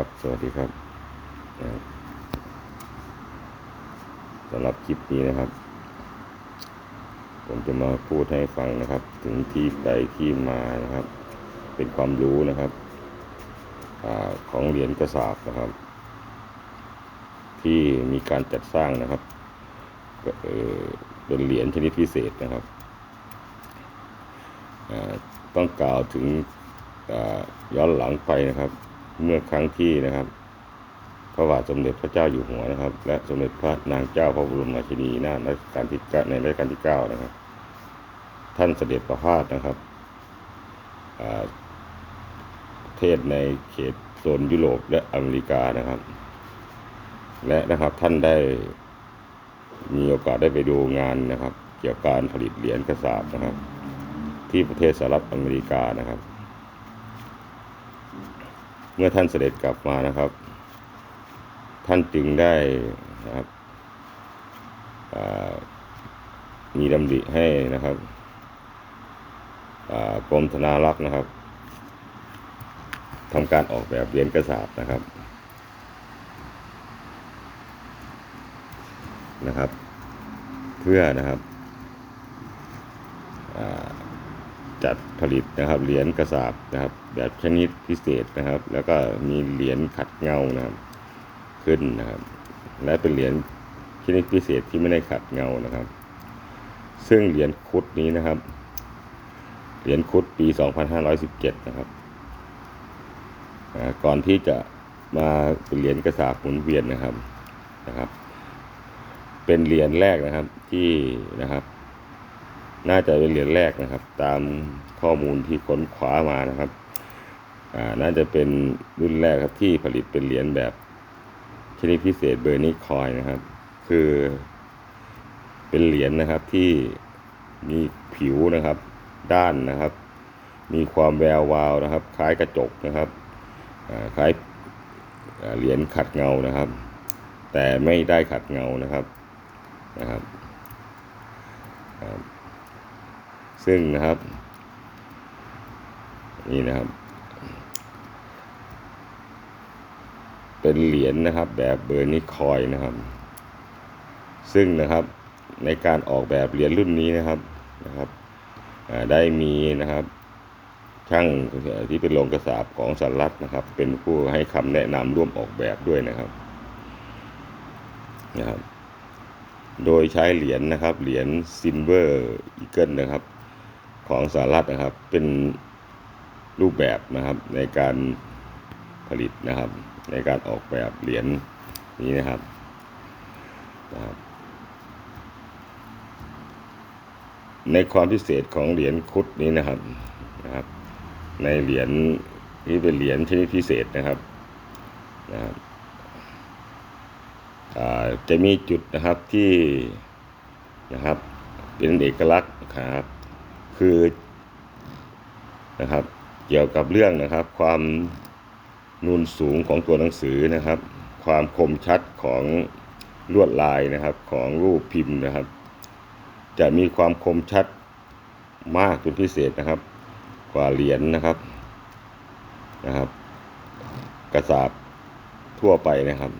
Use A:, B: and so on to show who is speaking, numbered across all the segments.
A: ครับ สวัสดีครับสำหรับคลิปนี้นะครับ ผมจะมาพูดให้ฟังนะครับ ถึงที่ไปที่มานะครับ เป็นความรู้นะครับอของเหรียญกระสาบนะครับ ที่มีการจัดสร้างนะครับเป็นเหรียญชนิดพิเศษนะครับต้องกล่าวถึงย้อนหลังไปนะครับ เมื่อครั้งที่นะครับ พระบาทสมเด็จพระเจ้าอยู่หัวนะครับ และสมเด็จพระนางเจ้าพระบรมราชินีนาถรัชกาลที่เก้าในรัชกาลที่เก้านะครับ ท่านเสด็จประพาสนะครับประเทศในเขตโซนยุโรปและอเมริกานะครับ และนะครับท่านได้มีโอกาสได้ไปดูงานนะครับ เกี่ยวกับการผลิตเหรียญกระสาบนะครับ ที่ประเทศสหรัฐอเมริกานะครับ เมื่อท่านเสด็จกลับมานะครับ ท่านจึงได้นะครับมีดำริให้นะครับกรมธนารักษ์นะครับทำการออกแบบเหรียญกระสาบนะครับนะครับ เพื่อนะครับ จัดผลิตนะครับเหรียญกระสาบนะครับ แบบชนิดพิเศษนะครับ แล้วก็มีเหรียญขัดเงานะครับขึ้นนะครับ และเป็นเหรียญชนิดพิเศษที่ไม่ได้ขัดเงานะครับ ซึ่งเหรียญคุดนี้นะครับเหรียญคุดปี 2517 นะครับก่อนที่จะมาเป็นเหรียญกระสาบหมุนเวียนนะครับนะครับ เป็นเหรียญแรกนะครับที่นะครับ น่าจะเป็นเหรียญแรกนะครับ ตามข้อมูลที่ค้นคว้ามานะครับอ่าน่าจะเป็นรุ่นแรกครับที่ผลิตเป็นเหรียญแบบชนิดพิเศษเบอร์นิคอยนะครับ คือเป็นเหรียญนะครับที่มีผิวนะครับ ด้านนะครับ มีความแวววาวนะครับ คล้ายกระจกนะครับคล้ายเหรียญขัดเงานะครับ แต่ไม่ได้ขัดเงานะครับนะครับ ซึ่งนะครับ นี่นะครับ เป็นเหรียญนะครับ แบบเบอร์นิคอยนะครับ ซึ่งนะครับในการออกแบบเหรียญรุ่นนี้นะครับนะครับได้มีนะครับช่างที่เป็นโรงกระสาบของสันรัฐนะครับ เป็นผู้ให้คำแนะนำร่วมออกแบบด้วยนะครับนะครับ โดยใช้เหรียญนะครับ เหรียญซินเวอร์อีเกิลนะครับ ของสหรัฐนะครับ เป็นรูปแบบนะครับในการผลิตนะครับ ในการออกแบบเหรียญนี้นะครับนะครับในความพิเศษของเหรียญคุดนี้นะครับนะครับ ในเหรียญที่เป็นเหรียญชนิดพิเศษนะครับนะครับจะมีจุดนะครับที่นะครับเป็นเอกลักษณ์นะครับ คือนะครับ เกี่ยวกับเรื่องนะครับ ความนูนสูงของตัวหนังสือนะครับ ความคมชัดของลวดลายนะครับของรูปพิมพ์นะครับ จะมีความคมชัดมากเป็นพิเศษนะครับ กว่าเหรียญนะครับนะครับ กระสาบทั่วไปนะครับ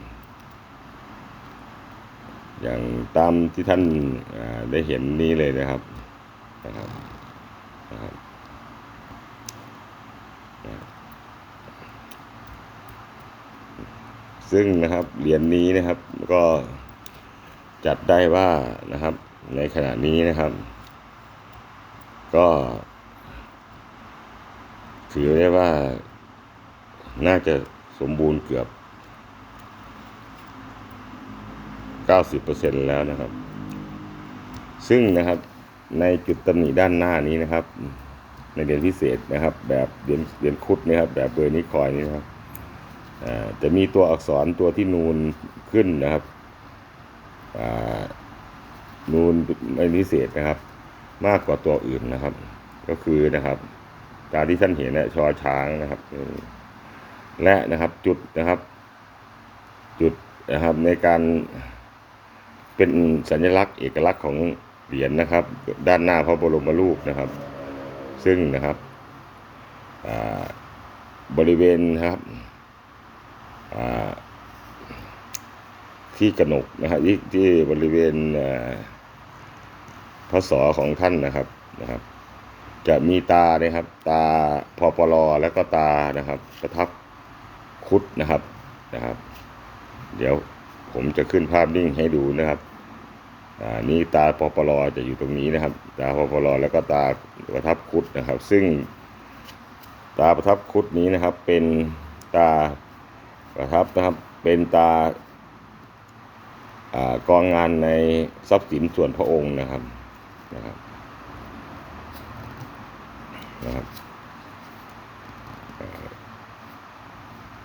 A: อย่างตามที่ท่านได้เห็นนี้เลยนะครับนะครับ นะครับซึ่งนะครับเหรียญนี้นะครับก็จัดได้ว่านะครับในขณะนี้นะครับ ก็ถือได้ว่าน่าจะสมบูรณ์เกือบ 90%แล้วนะครับ ซึ่งนะครับ ในจุดตำหนิด้านหน้านี้นะครับ ในเหรียญพิเศษนะครับ แบบเหรียญเรียญคุดนะครับ แบบเบอร์นิคอยนี้นะครับจะมีตัวอักษรตัวที่นูนขึ้นนะครับนูนในพิเศษนะครับ มากกว่าตัวอื่นนะครับ ก็คือนะครับตามที่ท่านเห็นนะชอช้างนะครับ และนะครับจุดนะครับ จุดนะครับในการเป็นสัญลักษณ์เอกลักษณ์ของ เหรียญนะครับ ด้านหน้าพระบรมรูปนะครับ ซึ่งนะครับบริเวณนะครับที่กระหนกนะครับที่ที่บริเวณพระศอของท่านนะครับนะครับ จะมีตาเนี่ยครับ ตาพอปลอแล้วก็ตานะครับประทับคุดนะครับนะครับ เดี๋ยวผมจะขึ้นภาพนิ่งให้ดูนะครับ อ่านี่ตาปปลจะอยู่ตรงนี้นะครับ ตาปปลแล้วก็ตาประทับคุดนะครับ ซึ่ง ตาประทับคุดนี้นะครับ เป็นตาประทับนะครับเป็นตาอากองงานในทรัพย์สินส่วนพระองค์นะครับนะครับนะครับ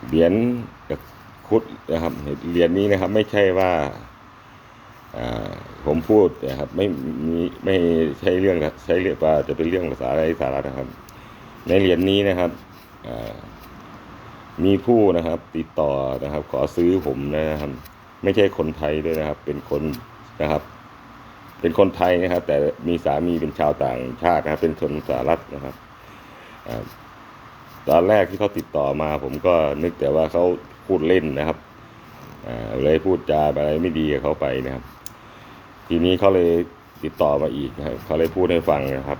A: เหรียญคุดนะครับเหรียญนี้นะครับไม่ใช่ว่า ผมพูดนะครับไม่มีไม่ใช่เรื่องใช้เรื่องว่าจะเป็นเรื่องภาษาอะไรสาระนะครับ ในเหรียญนี้นะครับมีผู้นะครับ ติดต่อนะครับ ขอซื้อผมนะครับ ไม่ใช่คนไทยด้วยนะครับ เป็นคนนะครับ เป็นคนไทยนะครับ แต่มีสามีเป็นชาวต่างชาตินะครับ เป็นชนสหรัฐนะครับอตอนแรกที่เขาติดต่อมา ผมก็นึกแต่ว่าเขาพูดเล่นนะครับอ่าเลยพูดจาอะไรไม่ดีกับเขาไปนะครับ ทีนี้เขาเลยติดต่อมาอีกนะครับเขาเลยพูดให้ฟังนะครับ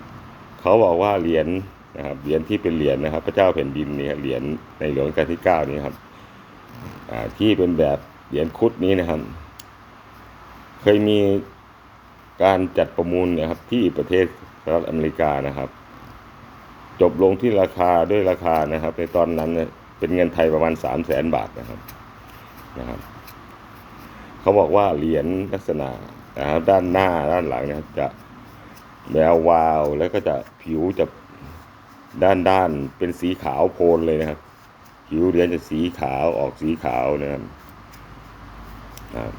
A: เขาบอกว่าเหรียญนะครับเหรียญที่เป็นเหรียญนะครับ พระเจ้าแผ่นดินนี่เหรียญในหลวงรัชกาลที่เก้านี้ครับที่เป็นแบบเหรียญคุดนี้นะครับ เคยมีการจัดประมูลนะครับที่ประเทศสหรัฐอเมริกานะครับ จบลงที่ราคาด้วยราคานะครับ ในตอนนั้นเนี่ยเป็นเงินไทยประมาณสามแสนบาทนะครับนะครับ เขาบอกว่าเหรียญลักษณะ นะครับด้านหน้าด้านหลังเนี่ยจะแวววาวแล้วก็จะผิวจะด้านด้านเป็นสีขาวโพลนเลยนะครับ ผิวเหรียญจะสีขาวออกสีขาวนะครับนะครับ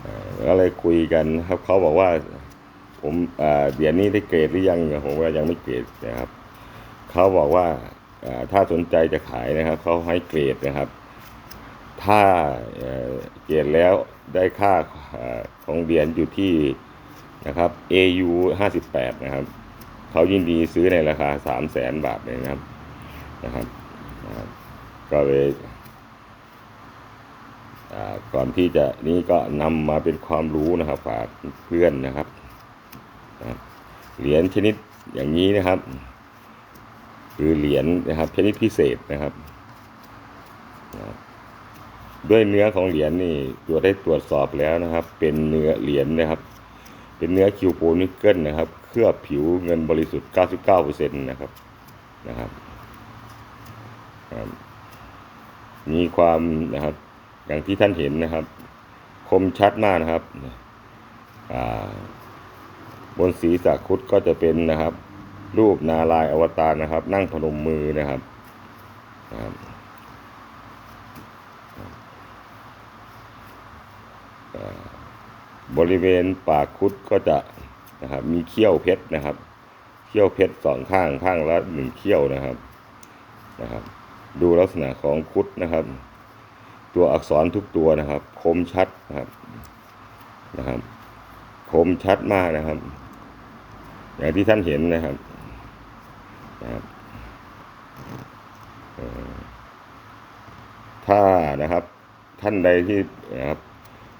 A: เอ่อก็เลยคุยกันครับเขาบอกว่าผมอ่าเหรียญนี้ได้เกรดหรือยังผมว่ายังไม่เกรดนะครับเขาบอกว่าถ้าสนใจจะขายนะครับเขาให้เกรดนะครับ ถ้าเอ่อเกรดแล้วได้ค่าอของเหรียญอยู่ที่นะครับ AU 58 นะครับ เขายินดีซื้อในราคา 3 0 0แสนบาทเลยนะครับนะครับ ก็เลยก่อนที่จะนี้ก็นำมาเป็นความรู้นะครับฝากเพื่อนนะครับนะครับเหรียญชนิดอย่างนี้นะครับ คือเหรียญนะครับชนิดพิเศษนะครับ ด้วยเนื้อของเหรียญนี่ตัวได้ตรวจสอบแล้วนะครับ เป็นเนื้อเหรียญนะครับ เป็นเนื้อคิวโพนิกเกิลนะครับ เคลือบผิวเงินบริสุทธิ์ 99%นะครับนะครับมีความนะครับอย่างที่ท่านเห็นนะครับ คมชัดมากนะครับบนศีรษะคุดก็จะเป็นนะครับ รูปนาลายอวตารนะครับ นั่งพนมมือนะครับนะครับ บริเวณปากคุดก็จะนะครับมีเขี้ยวเพชรนะครับ เขี้ยวเพชรสองข้างข้างละหนึ่งเขี้ยวนะครับนะครับ ดูลักษณะของคุดนะครับ ตัวอักษรทุกตัวนะครับ คมชัดนะครับนะครับ คมชัดมากนะครับ อย่างที่ท่านเห็นนะครับนะครับถ้านะครับท่านใดที่นะครับ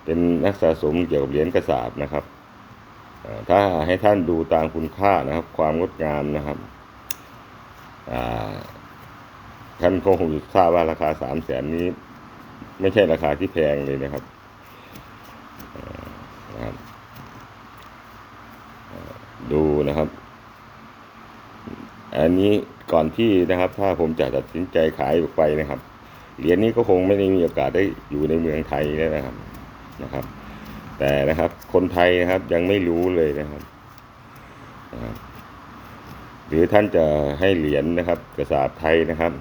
A: เป็นนักสะสมเกี่ยวกับเหรียญกระสาบนะครับถ้าให้ท่านดูตามคุณค่านะครับ ความงดงามนะครับท่านก็คงทราบว่าราคาสามแสนนี้ ไม่ใช่ราคาที่แพงเลยนะครับนะครับ ดูนะครับ อันนี้ก่อนที่นะครับ ถ้าผมจะตัดสินใจขายออกไปนะครับ เหรียญนี้ก็คงไม่ได้มีโอกาสได้อยู่ในเมืองไทยแล้วนะครับ นะครับ แต่นะครับคนไทยนะครับยังไม่รู้เลยนะครับนะครับ หรือท่านจะให้เหรียญนะครับกระสาบไทยนะครับ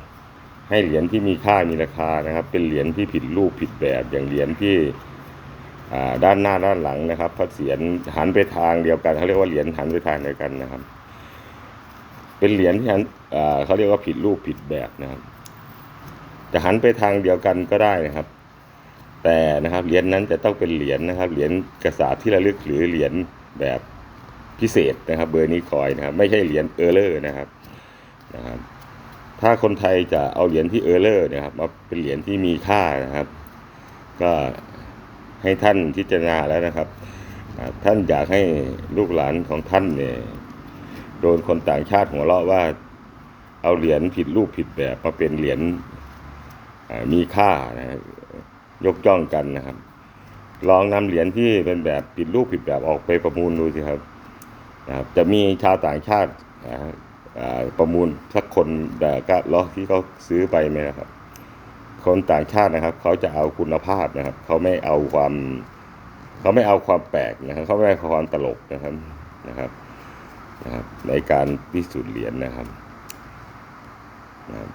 A: ให้เหรียญที่มีค่ามีราคานะครับ เป็นเหรียญที่ผิดรูปผิดแบบอย่างเหรียญที่ด้านหน้าด้านหลังนะครับพระเศียรหันไปทางเดียวกันเขาเรียกว่าเหรียญหันไปทางเดียวกันนะครับ เป็นเหรียญที่หันเขาเรียกว่าผิดรูปผิดแบบนะครับจะหันไปทางเดียวกันก็ได้นะครับ แต่นะครับเหรียญนั้นจะต้องเป็นเหรียญนะครับเหรียญกระสาบที่ระลึกหรือเหรียญแบบพิเศษนะครับเบอร์นี้คอยนะครับไม่ใช่เหรียญเออร์เลอร์นะครับนะครับถ้าคนไทยจะเอาเหรียญที่เออร์เลอร์นะครับมาเป็นเหรียญที่มีค่านะครับ ก็ให้ท่านพิจารณาแล้วนะครับ ท่านอยากให้ลูกหลานของท่านเนี่ยโดนคนต่างชาติหัวเราะว่าเอาเหรียญผิดรูปผิดแบบมาเป็นเหรียญมีค่านะครับ ยกย่องกันนะครับ ลองนำเหรียญที่เป็นแบบผิดรูปผิดแบบออกไปประมูลดูสิครับนะครับ จะมีชาวต่างชาติประมูลสักคนแต่ก็ล้อที่เขาซื้อไปไหมนะครับ คนต่างชาตินะครับ เขาจะเอาคุณภาพนะครับ เขาไม่เอาความ เขาไม่เอาความแปลกนะครับ เขาไม่เอาความตลกนะครับนะครับนะครับ ในการพิสูจน์เหรียญนะครับนะครับ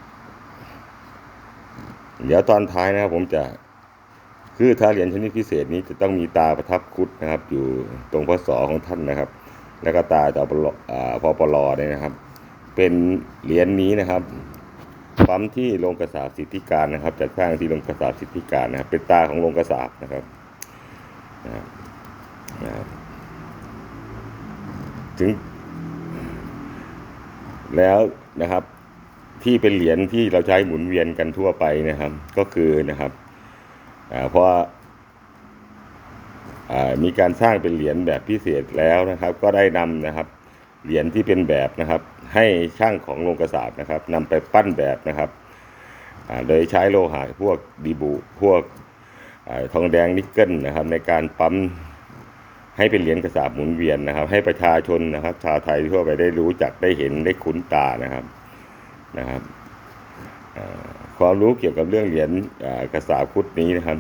A: เดี๋ยวตอนท้ายนะครับผมจะ คือถ้าเหรียญชนิดพิเศษนี้จะต้องมีตาประทับคุดนะครับ อยู่ตรงพศของท่านนะครับ แล้วก็ตาจอปลอ่าพอปลอเนี่ยนะครับ เป็นเหรียญนี้นะครับปั๊มที่โรงกระสาบสิทธิการนะครับจัดสร้างที่โรงกระสาบสิทธิการนะครับ เป็นตาของโรงกระสาบนะครับนะครับถึงแล้วนะครับที่เป็นเหรียญที่เราใช้หมุนเวียนกันทั่วไปนะครับ ก็คือนะครับ เพราะมีการสร้างเป็นเหรียญแบบพิเศษแล้วนะครับ ก็ได้นำนะครับเหรียญที่เป็นแบบนะครับ ให้ช่างของโรงกระสาบนะครับนำไปปั้นแบบนะครับโดยใช้โลหะพวกดีบุพวกอทองแดงนิกเกิลนะครับ ในการปั๊มให้เป็นเหรียญกระสาบหมุนเวียนนะครับ ให้ประชาชนนะครับ ชาวไทยทั่วไปได้รู้จักได้เห็นได้คุ้นตานะครับนะครับ ความรู้เกี่ยวกับเรื่องเหรียญกระสาคุดนี้นะครับ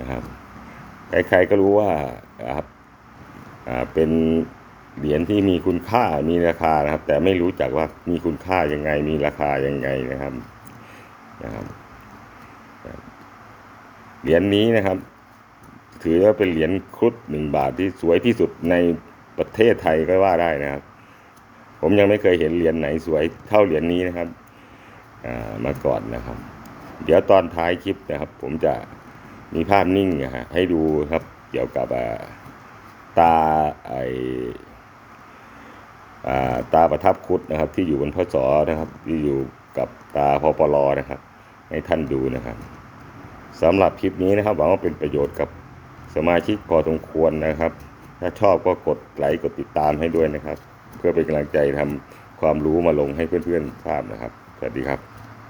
A: นะครับใครๆก็รู้ว่าครับเป็นเหรียญที่มีคุณค่ามีราคานะครับ แต่ไม่รู้จักว่ามีคุณค่ายังไง มีราคายังไงนะครับนะครับเหรียญนี้นะครับ ถือว่าเป็นเหรียญครุฑหนึ่งบาทที่สวยที่สุดในประเทศไทยก็ว่าได้นะครับ ผมยังไม่เคยเห็นเหรียญไหนสวยเท่าเหรียญนี้นะครับ มาก่อนนะครับ เดี๋ยวตอนท้ายคลิปนะครับ ผมจะมีภาพนิ่งนะฮะให้ดูครับเกี่ยวกับตาไอาตาประทับคุดนะครับ ที่อยู่บนพศนะครับ ที่อยู่กับตาพปลนะครับ ให้ท่านดูนะครับสำหรับคลิปนี้นะครับหวังว่าเป็นประโยชน์กับสมาชิกพอสมควรนะครับ ถ้าชอบก็กดไลค์กดติดตามให้ด้วยนะครับ เพื่อเป็นกำลังใจทำความรู้มาลงให้เพื่อนๆทราบนะครับ สวัสดีครับ